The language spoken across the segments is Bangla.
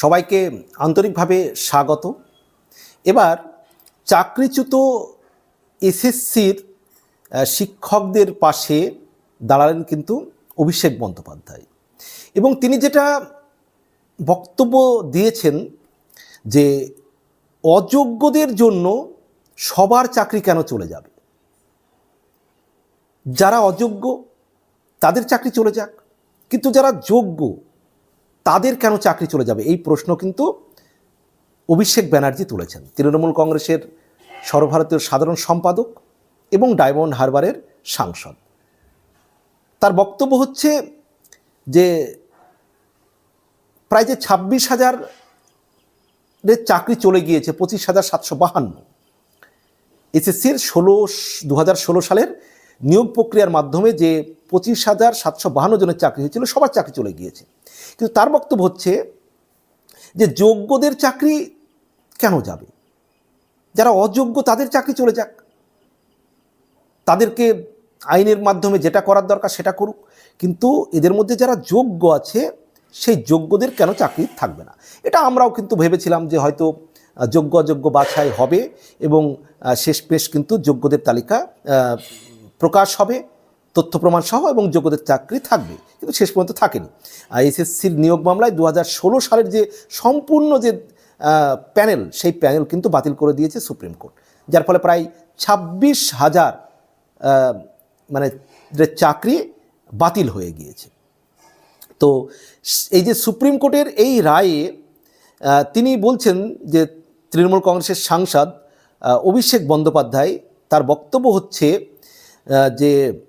সবাইকে আন্তরিকভাবে স্বাগত। এবার চাকরিচ্যুত এসএসসির শিক্ষকদের পাশে দাঁড়ালেন কিন্তু অভিষেক বন্দ্যোপাধ্যায়। এবং তিনি যেটা বক্তব্য দিয়েছেন যে অযোগ্যদের জন্য সবার চাকরি কেন চলে যাবে? যারা অযোগ্য তাদের চাকরি চলে যাক, কিন্তু যারা যোগ্য তাদের কেন চাকরি চলে যাবে? এই প্রশ্ন কিন্তু অভিষেক ব্যানার্জি তুলেছেন। তৃণমূল কংগ্রেসের সর্বভারতীয় সাধারণ সম্পাদক এবং ডায়মন্ড হারবারের সাংসদ। তার বক্তব্য হচ্ছে যে প্রায় যে ছাব্বিশ হাজার চাকরি চলে গিয়েছে, পঁচিশ হাজার সাতশো বাহান্ন। এসএসসির ষোলো, দু সালের নিয়োগ প্রক্রিয়ার মাধ্যমে যে পঁচিশ হাজার সাতশো বাহান্ন জনের চাকরি হয়েছিল, সবার চাকরি চলে গিয়েছে। কিন্তু তার বক্তব্য হচ্ছে যে যোগ্যদের চাকরি কেন যাবে? যারা অযোগ্য তাদের চাকরি চলে যাক। তাদেরকে আইনের মাধ্যমে যেটা করার দরকার সেটা করুক। কিন্তু এদের মধ্যে যারা যোগ্য আছে, সেই যোগ্যদের কেন চাকরি থাকবে না? এটা আমরাও কিন্তু ভেবেছিলাম যে হয়তো, যোগ্য অযোগ্য বাছাই হবে এবং শেষ পেশ কিন্তু যোগ্যদের তালিকা প্রকাশ হবে, তথ্য প্রমাণ সহ এবং যোগ্যদের চাকরি থাকবে, কিন্তু শেষ পর্যন্ত থাকেনি। এসএসসির নিয়োগ মামলায় দু হাজার ষোলো সালের যে সম্পূর্ণ যে প্যানেল, সেই প্যানেল কিন্তু বাতিল করে দিয়েছে সুপ্রিম কোর্ট, যার ফলে প্রায় ছাব্বিশ হাজার মানে চাকরি বাতিল হয়ে গিয়েছে। তো এই যে সুপ্রিম কোর্টের এই রায়ে তিনি বলছেন যে তৃণমূল কংগ্রেসের সাংসদ অভিষেক বন্দ্যোপাধ্যায় তার বক্তব্য হচ্ছে যে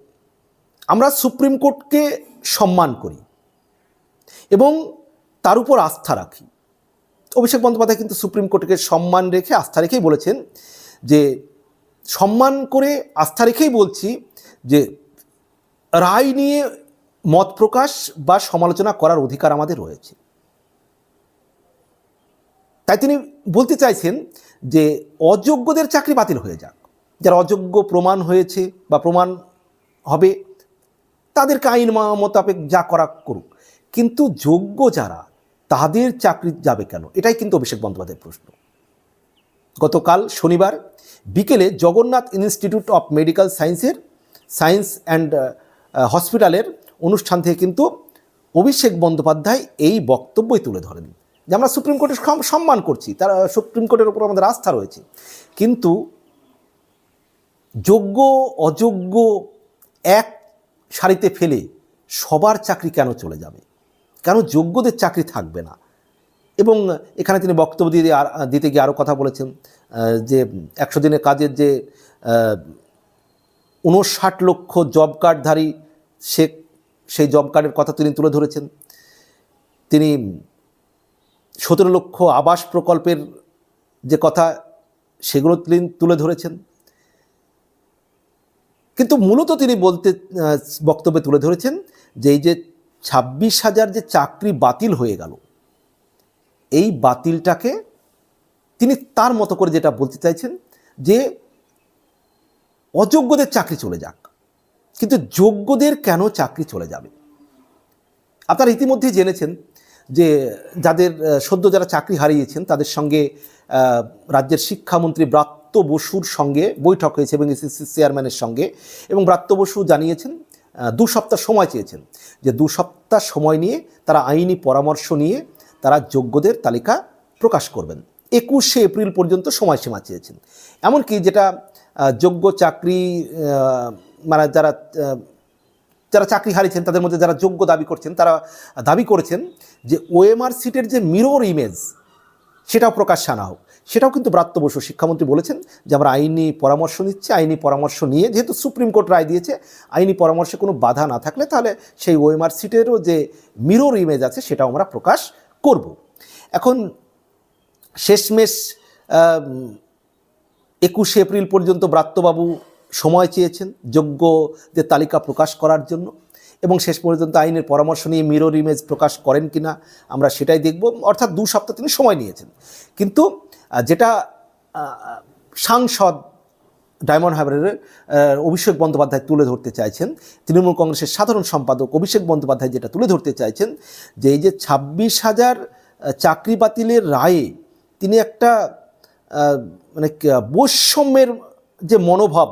আমরা সুপ্রিম কোর্টকে সম্মান করি এবং তার উপর আস্থা রাখি। অভিষেক বন্দ্যোপাধ্যায় কিন্তু সুপ্রিম কোর্টকে সম্মান রেখে আস্থা রেখেই বলেছেন যে সম্মান করে আস্থা রেখেই বলছি যে রায় নিয়ে মত প্রকাশ বা সমালোচনা করার অধিকার আমাদের রয়েছে। তাই তিনি বলতে চাইছেন যে অযোগ্যদের চাকরি বাতিল হয়ে যাক। যারা অযোগ্য প্রমাণ হয়েছে বা প্রমাণ হবে, তাদেরকে আইন মোতাবেক যা করা করুক। কিন্তু যোগ্য যারা, তাদের চাকরি যাবে কেন? এটাই কিন্তু অভিষেক বন্দ্যোপাধ্যায়ের প্রশ্ন। গতকাল শনিবার বিকেলে জগন্নাথ ইনস্টিটিউট অফ মেডিকেল সায়েন্সের সায়েন্স অ্যান্ড হসপিটালের অনুষ্ঠান থেকে কিন্তু অভিষেক বন্দ্যোপাধ্যায় এই বক্তব্যই তুলে ধরেন যে আমরা সুপ্রিম কোর্টের সম্মান করছি। তারা সুপ্রিম কোর্টের উপর আমাদের আস্থা রয়েছে। কিন্তু যোগ্য, অযোগ্য এক সারিতে ফেলে সবার চাকরি কেন চলে যাবে? কেন যোগ্যদের চাকরি থাকবে না? এবং এখানে তিনি বক্তব্য দিয়ে দিতে গিয়ে আরও কথা বলেছেন যে একশো দিনের কাজের যে উনষাট লক্ষ জব কার্ডধারী সে সেই জব কার্ডের কথা তিনি তুলে ধরেছেন। তিনি সতেরো লক্ষ আবাস প্রকল্পের যে কথা, সেগুলো তিনি তুলে ধরেছেন। কিন্তু মূলত তিনি বলতে বক্তব্যে তুলে ধরেছেন যে এই যে ছাব্বিশ হাজার যে চাকরি বাতিল হয়ে গেল, এই বাতিলটাকে তিনি তার মতো করে যেটা বলতে চাইছেন যে অযোগ্যদের চাকরি চলে যাক, কিন্তু যোগ্যদের কেন চাকরি চলে যাবে? আপনারা ইতিমধ্যেই জেনেছেন যে যাদের সদ্য যারা চাকরি হারিয়েছেন তাদের সঙ্গে রাজ্যের শিক্ষামন্ত্রী ব্রাত্য বসুর সঙ্গে বৈঠক হয়েছে এবং এসএসসি চেয়ারম্যানের সঙ্গে এবং ব্রাত্য বসু জানিয়েছেন দু সপ্তাহ সময় চেয়েছেন যে দু সপ্তাহ সময় নিয়ে তারা আইনি পরামর্শ নিয়ে তারা যোগ্যদের তালিকা প্রকাশ করবেন। একুশে এপ্রিল পর্যন্ত সময়সীমা চেয়েছেন। এমনকি যেটা যোগ্য চাকরি মানে যারা যারা চাকরি হারিয়েছেন তাদের মধ্যে যারা যোগ্য দাবি করছেন তারা দাবি করেছেন যে ওএমআর সিটের যে মিরর ইমেজ সেটাও প্রকাশ্যে আনা হোক। সেটাও কিন্তু ব্রাত্য বসু, শিক্ষামন্ত্রী বলেছেন যে আমরা আইনি পরামর্শ নিচ্ছি, আইনি পরামর্শ নিয়ে যেহেতু সুপ্রিম কোর্ট রায় দিয়েছে, আইনি পরামর্শে কোনো বাধা না থাকলে তাহলে সেই ওএমআর সিটেরও যে মিরর ইমেজ আছে সেটাও আমরা প্রকাশ করব। এখন শেষমেশ একুশে এপ্রিল পর্যন্ত ব্রাত্যবাবু সময় চেয়েছেন যোগ্যদের তালিকা প্রকাশ করার জন্য। এবং শেষ পর্যন্ত আইনের পরামর্শ নিয়ে মিরর ইমেজ প্রকাশ করেন কি না আমরা সেটাই দেখব। অর্থাৎ দু সপ্তাহ তিনি সময় নিয়েছেন। কিন্তু যেটা সাংসদ ডায়মন্ড হারবারের অভিষেক বন্দ্যোপাধ্যায় তুলে ধরতে চাইছেন, তৃণমূল কংগ্রেসের সাধারণ সম্পাদক অভিষেক বন্দ্যোপাধ্যায় যেটা তুলে ধরতে চাইছেন, যে এই যে ছাব্বিশ হাজার চাকরি বাতিলের রায়ে তিনি একটা মানে বৈষম্যের যে মনোভাব,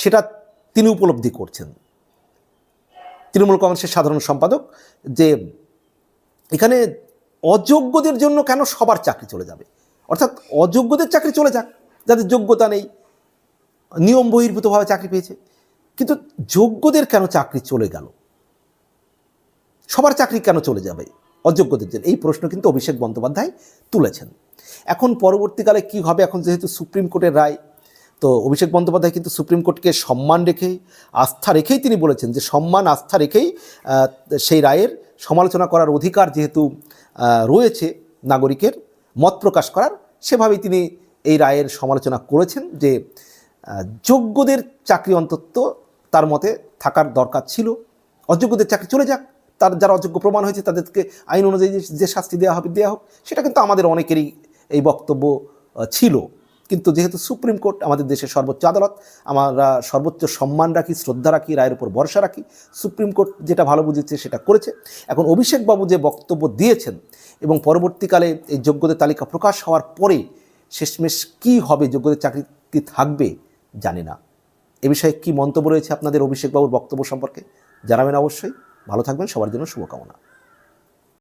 সেটা তিনি উপলব্ধি করছেন। তৃণমূল কংগ্রেসের সাধারণ সম্পাদক, যে এখানে অযোগ্যদের জন্য কেন সবার চাকরি চলে যাবে? অর্থাৎ অযোগ্যদের চাকরি চলে যাক, যাদের যোগ্যতা নেই, নিয়ম বহির্ভূতভাবে চাকরি পেয়েছে। কিন্তু যোগ্যদের কেন চাকরি চলে গেল? সবার চাকরি কেন চলে যাবে অযোগ্যদের জন্য? এই প্রশ্ন কিন্তু অভিষেক বন্দ্যোপাধ্যায় তুলেছেন। এখন পরবর্তীকালে কি হবে? এখন যেহেতু সুপ্রিম কোর্টের রায় তো অভিষেক বন্দ্যোপাধ্যায় কিন্তু সুপ্রিম কোর্টকে সম্মান রেখেই, আস্থা রেখেই তিনি বলেছেন যে সম্মান, আস্থা রেখেই সেই রায়ের সমালোচনা করার অধিকার যেহেতু রয়েছে নাগরিকের, মত প্রকাশ করার, সেভাবেই তিনি এই রায়ের সমালোচনা করেছেন যে যোগ্যদের চাকরি অন্তত তার মতে থাকার দরকার ছিল। অযোগ্যদের চাকরি চলে যাক, তার যারা অযোগ্য প্রমাণ হয়েছে তাদেরকে আইন অনুযায়ী যে- যে শাস্তি দেওয়া হবে দেওয়া হোক, সেটা কিন্তু আমাদের অনেকেরই এই বক্তব্য ছিল। কিন্তু যেহেতু সুপ্রিম কোর্ট আমাদের দেশের সর্বোচ্চ আদালত, আমরা সর্বোচ্চ সম্মান রাখি, শ্রদ্ধা রাখি, রায়ের উপর ভরসা রাখি। সুপ্রিম কোর্ট যেটা ভালো বুঝেছে সেটা করেছে। এখন অভিষেকবাবু যে বক্তব্য দিয়েছেন এবং পরবর্তীকালে এই যোগ্যদের তালিকা প্রকাশ হওয়ার পরে শেষমেশ কী হবে, যোগ্যদের চাকরি কি থাকবে, জানি না। এ বিষয়ে কী মন্তব্য রয়েছে আপনাদের অভিষেকবাবুর বক্তব্য সম্পর্কে জানাবেন অবশ্যই। ভালো থাকবেন, সবার জন্য শুভকামনা।